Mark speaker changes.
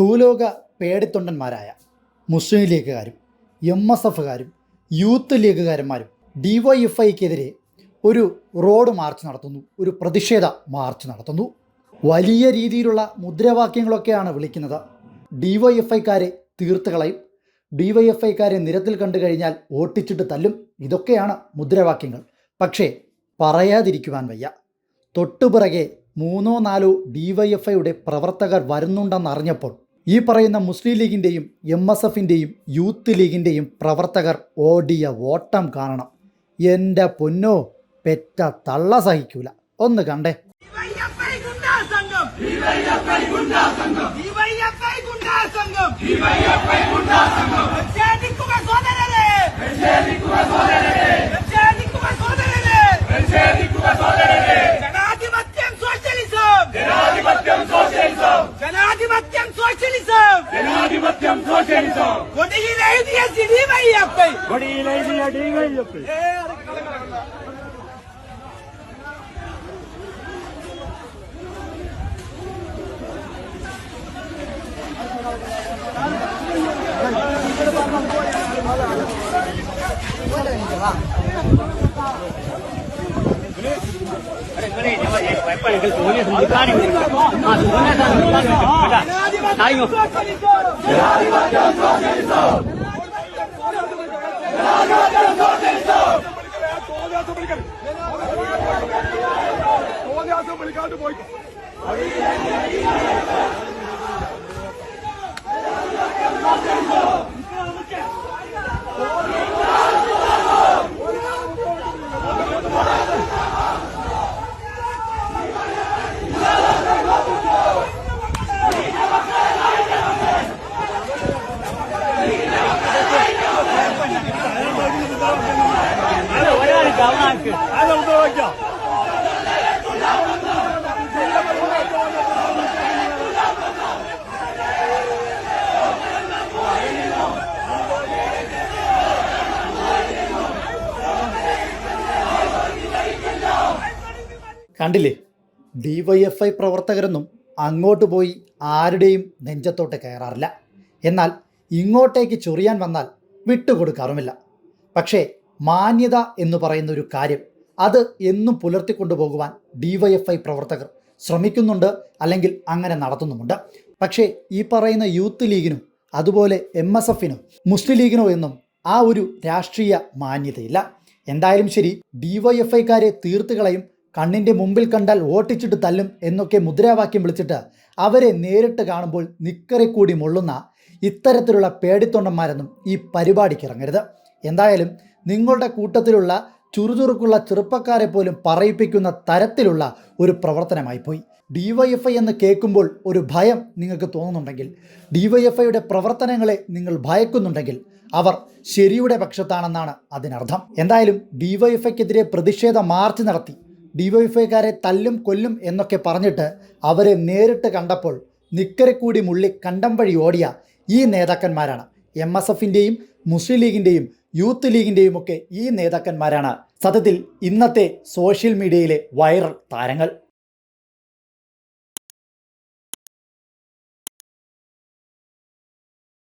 Speaker 1: ഭൂലോക പേടിത്തൊണ്ടന്മാരായ മുസ്ലിം ലീഗുകാരും എം എസ് എഫുകാരും യൂത്ത് ലീഗുകാരന്മാരും ഡി വൈ എഫ് ഐക്കെതിരെ ഒരു റോഡ് മാർച്ച് നടത്തുന്നു ഒരു പ്രതിഷേധ മാർച്ച് നടത്തുന്നു. വലിയ രീതിയിലുള്ള മുദ്രാവാക്യങ്ങളൊക്കെയാണ് വിളിക്കുന്നത്. ഡി വൈ എഫ് ഐക്കാരെ തീർത്ത് കളയും ഡി വൈ എഫ് ഐക്കാരെ നിരത്തിൽ കണ്ടു കഴിഞ്ഞാൽ ഓട്ടിച്ചിട്ട് തല്ലും ഇതൊക്കെയാണ് മുദ്രാവാക്യങ്ങൾ. പക്ഷേ പറയാതിരിക്കുവാൻ വയ്യ. തൊട്ടുപിറകെ മൂന്നോ നാലോ ഡി വൈ എഫ് ഐയുടെ പ്രവർത്തകർ വരുന്നുണ്ടെന്നറിഞ്ഞപ്പോൾ ഈ പറയുന്ന മുസ്ലിം ലീഗിന്റെയും എം എസ് എഫിന്റെയും യൂത്ത് ലീഗിന്റെയും പ്രവർത്തകർ ഓടിയ ഓട്ടം കാണണം. എന്റെ പൊന്നോ പെറ്റ തള്ള സഹിക്കൂല. ഒന്ന് കണ്ടേ.
Speaker 2: സംഘം. ജനാധിപത്യം സോഷ്യലിസം കൊടിയിൽ എഴുതിയ ഡിവൈഎഫ്ഐ
Speaker 3: കൊടിയിലെഴുതിയ വിളിക്കാണ്ട് പോയിക്കോ ഡിവൈഎഫ്
Speaker 1: കണ്ടില്ലേ? ഡി വൈ എഫ് ഐ പ്രവർത്തകരൊന്നും അങ്ങോട്ട് പോയി ആരുടെയും നെഞ്ചത്തോട്ട് കയറാറില്ല. എന്നാൽ ഇങ്ങോട്ടേക്ക് ചൊറിയാൻ വന്നാൽ വിട്ടുകൊടുക്കാറുമില്ല. പക്ഷേ മാന്യത എന്ന് പറയുന്ന ഒരു കാര്യം അത് എന്നും പുലർത്തിക്കൊണ്ടു പോകുവാൻ ഡി വൈ എഫ് ഐ പ്രവർത്തകർ ശ്രമിക്കുന്നുണ്ട് അല്ലെങ്കിൽ അങ്ങനെ നടത്തുന്നുമുണ്ട്. പക്ഷേ ഈ പറയുന്ന യൂത്ത് ലീഗിനും അതുപോലെ എം എസ് എഫിനും മുസ്ലിം ലീഗിനോ എന്നും ആ ഒരു രാഷ്ട്രീയ മാന്യതയില്ല. എന്തായാലും ശരി ഡി വൈ എഫ് ഐക്കാരെ തീർത്ത് കളയും കണ്ണിന്റെ മുമ്പിൽ കണ്ടാൽ ഓട്ടിച്ചിട്ട് തല്ലും എന്നൊക്കെ മുദ്രാവാക്യം വിളിച്ചിട്ട് അവരെ നേരിട്ട് കാണുമ്പോൾ നിക്കറെ കൂടി മുള്ളുന്ന ഇത്തരത്തിലുള്ള പേടിത്തൊണ്ടന്മാരൊന്നും ഈ പരിപാടിക്ക് ഇറങ്ങരുത്. എന്തായാലും നിങ്ങളുടെ കൂട്ടത്തിലുള്ള ചുറുചുറുക്കുള്ള ചെറുപ്പക്കാരെ പോലും പറയിപ്പിക്കുന്ന തരത്തിലുള്ള ഒരു പ്രവർത്തനമായി പോയി ഡിവൈഎഫ്ഐ എന്ന് കേൾക്കുമ്പോൾ ഒരു ഭയം നിങ്ങൾക്ക് തോന്നുന്നുണ്ടെങ്കിൽ ഡിവൈഎഫ്ഐയുടെ പ്രവർത്തനങ്ങളെ നിങ്ങൾ ഭയക്കുന്നുണ്ടെങ്കിൽ അവർ ശരിയുടെ പക്ഷത്താണെന്നാണ് അതിനർത്ഥം. എന്തായാലും ഡിവൈഎഫ്ഐക്കെതിരെ പ്രതിഷേധ മാർച്ച് നടത്തി. ഡിവൈഎഫ്ഐക്കാരെ തല്ലും കൊല്ലും എന്നൊക്കെ പറഞ്ഞിട്ട് അവരെ നേരിട്ട് കണ്ടപ്പോൾ നിക്കരെ കൂടി മുള്ളി കണ്ടം വഴി ഓടിയ ഈ നേതാക്കന്മാരാണ്. എം എസ് എഫിന്റെയും മുസ്ലിം ലീഗിന്റെയും യൂത്ത് ലീഗിന്റെയും ഒക്കെ ഈ നേതാക്കന്മാരാണ്. സത്യത്തിൽ ഇന്നത്തെ സോഷ്യൽ മീഡിയയിലെ വൈറൽ താരങ്ങൾ.